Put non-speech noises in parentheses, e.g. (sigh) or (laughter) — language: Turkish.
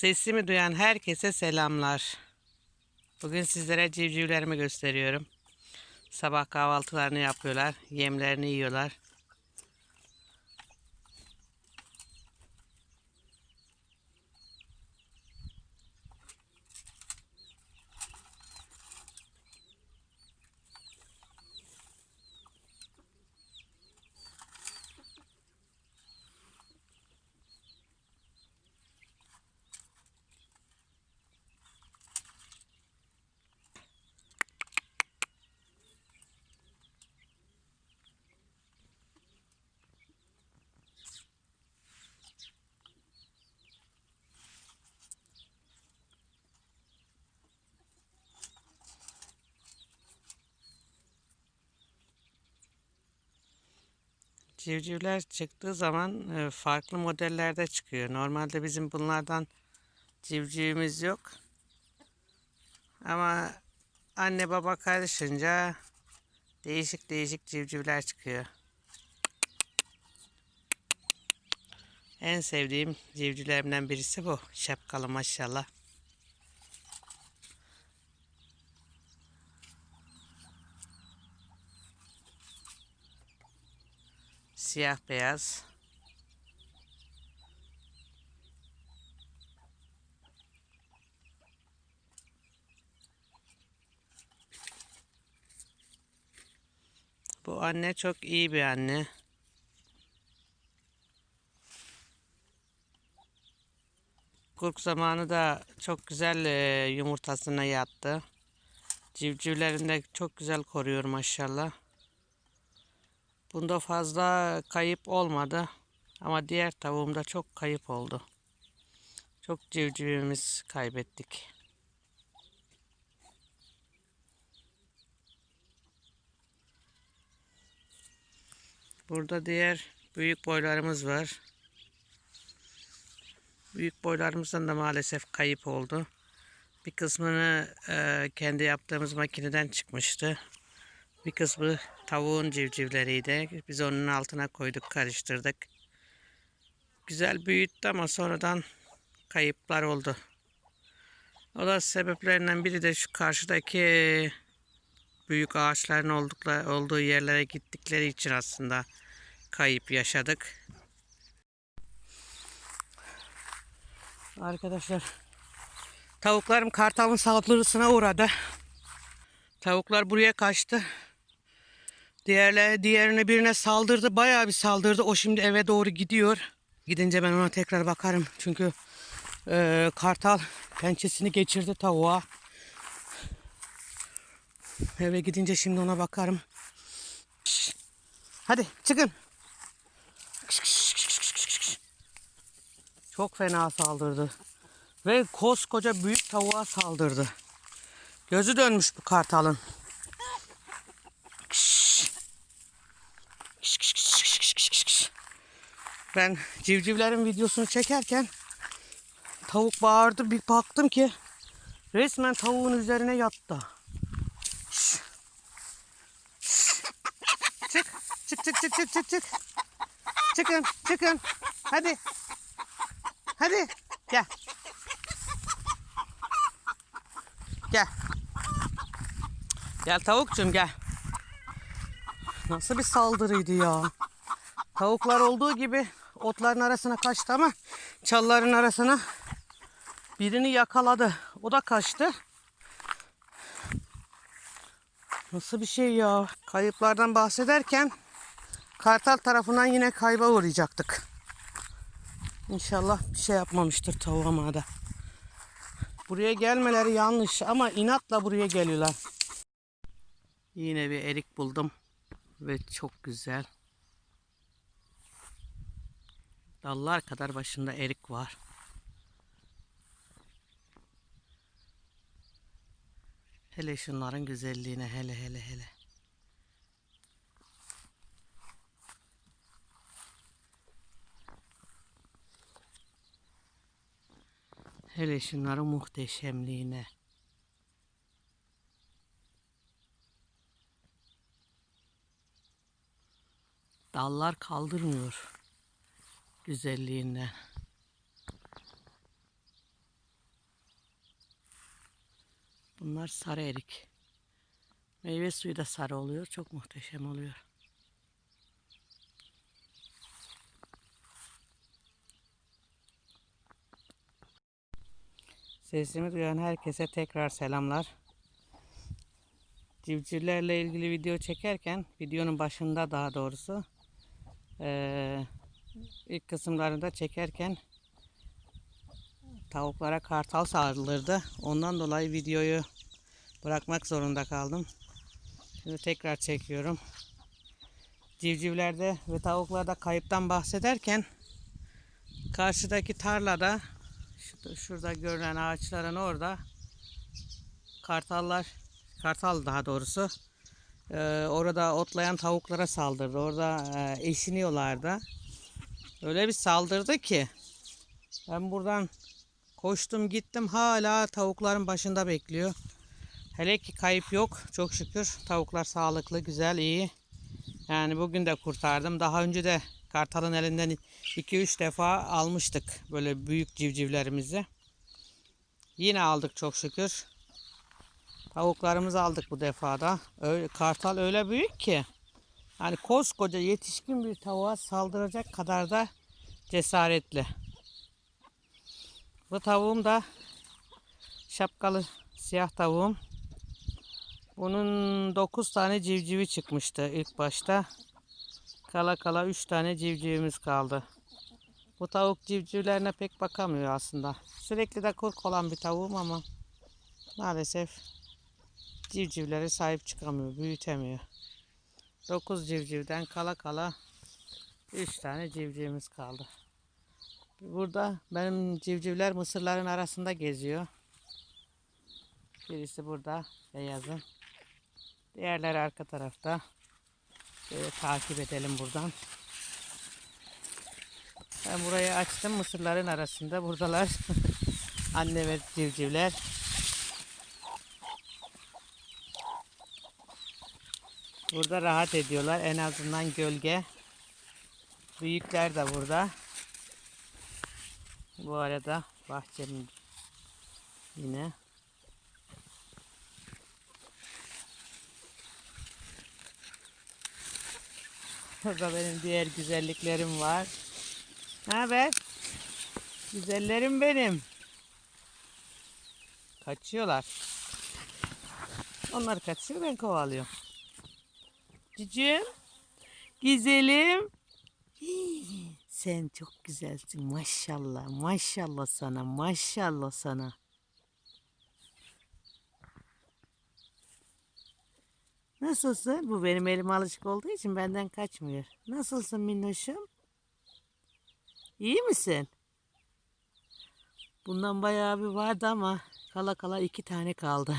Sesimi duyan herkese selamlar. Bugün sizlere civcivlerimi gösteriyorum. Sabah kahvaltılarını yapıyorlar, yemlerini yiyorlar. Civcivler çıktığı zaman e, farklı modellerde çıkıyor. Normalde bizim bunlardan civcivimiz yok. Ama anne baba karışınca değişik değişik civcivler çıkıyor. En sevdiğim civcivlerimden birisi bu. Şapkalı maşallah. Siyah beyaz. Bu anne çok iyi bir anne. Kurk zamanı da çok güzel e, yumurtasına yattı. Civcivlerini de çok güzel koruyor maşallah. Bunda fazla kayıp olmadı. Ama diğer tavuğumda çok kayıp oldu. Çok civcivimiz kaybettik. Burada diğer büyük boylarımız var. Büyük boylarımızdan da maalesef kayıp oldu. Bir kısmını e, kendi yaptığımız makineden çıkmıştı. Bir kısmı tavuğun civcivleriydi. Biz onun altına koyduk, karıştırdık. Güzel büyüttü ama sonradan kayıplar oldu. O da sebeplerinden biri de şu karşıdaki büyük ağaçların oldukları, olduğu yerlere gittikleri için aslında kayıp yaşadık. Arkadaşlar tavuklarım kartalın saldırısına uğradı. Tavuklar buraya kaçtı. Diğerle, diğerine birine saldırdı. Bayağı bir saldırdı. O şimdi eve doğru gidiyor. Gidince ben ona tekrar bakarım. Çünkü e, kartal pençesini geçirdi tavuğa. Eve gidince şimdi ona bakarım. Hadi çıkın. Çok fena saldırdı. Ve koskoca büyük tavuğa saldırdı. Gözü dönmüş bu kartalın. Ben civcivlerin videosunu çekerken tavuk bağırdı. Bir baktım ki resmen tavuğun üzerine yattı. Çık, çık, çık, çık, çık, çık, çık. Çıkın, çıkın. Hadi. Hadi. Gel. Gel. Gel tavukçum gel. Nasıl bir saldırıydı ya. Tavuklar olduğu gibi otların arasına kaçtı ama çalların arasına birini yakaladı. O da kaçtı. Nasıl bir şey ya? Kayıplardan bahsederken Kartal tarafından yine kayba uğrayacaktık. İnşallah bir şey yapmamıştır tavuğuma da. Buraya gelmeleri yanlış ama inatla buraya geliyorlar. Yine bir erik buldum ve çok güzel. Dallar kadar başında erik var. Hele şunların güzelliğine hele hele hele. Hele şunların muhteşemliğine. Dallar kaldırmıyor güzelliğinden. Bunlar sarı erik. Meyve suyu da sarı oluyor. Çok muhteşem oluyor. Sesimi duyan herkese tekrar selamlar. Civcivlerle ilgili video çekerken, videonun başında daha doğrusu, eee, ilk kısımlarında çekerken tavuklara kartal saldırdı. Ondan dolayı videoyu bırakmak zorunda kaldım. Şimdi tekrar çekiyorum. Civcivlerde ve tavuklarda kayıptan bahsederken karşıdaki tarlada şu- şurada görülen ağaçların orada kartallar kartal daha doğrusu e, orada otlayan tavuklara saldırdı. Orada e, eşiniyorlardı. Öyle bir saldırdı ki ben buradan koştum gittim hala tavukların başında bekliyor. Hele ki kayıp yok çok şükür. Tavuklar sağlıklı, güzel, iyi. Yani bugün de kurtardım. Daha önce de kartalın elinden 2-3 defa almıştık böyle büyük civcivlerimizi. Yine aldık çok şükür. Tavuklarımızı aldık bu defada. Öyle, kartal öyle büyük ki. Yani koskoca yetişkin bir tavuğa saldıracak kadar da cesaretli. Bu tavuğum da şapkalı siyah tavuğum. Bunun 9 tane civcivi çıkmıştı ilk başta. Kala kala 3 tane civcivimiz kaldı. Bu tavuk civcivlerine pek bakamıyor aslında. Sürekli de kurk olan bir tavuğum ama maalesef civcivlere sahip çıkamıyor, büyütemiyor. 9 civcivden kala kala 3 tane civcivimiz kaldı. Burada benim civcivler mısırların arasında geziyor. Birisi burada beyazın. Diğerleri arka tarafta. Böyle takip edelim buradan. Ben burayı açtım mısırların arasında. Buradalar. (laughs) Anne ve civcivler. Burada rahat ediyorlar. En azından gölge. Büyükler de burada. Bu arada bahçenin yine Burada benim diğer güzelliklerim var. Ne haber? Güzellerim benim. Kaçıyorlar. Onlar kaçıyor ben kovalıyorum. Cicim. Güzelim. Sen çok güzelsin maşallah. Maşallah sana. Maşallah sana. Nasılsın? Bu benim elim alışık olduğu için benden kaçmıyor. Nasılsın minnoşum? İyi misin? Bundan bayağı bir vardı ama kala kala iki tane kaldı.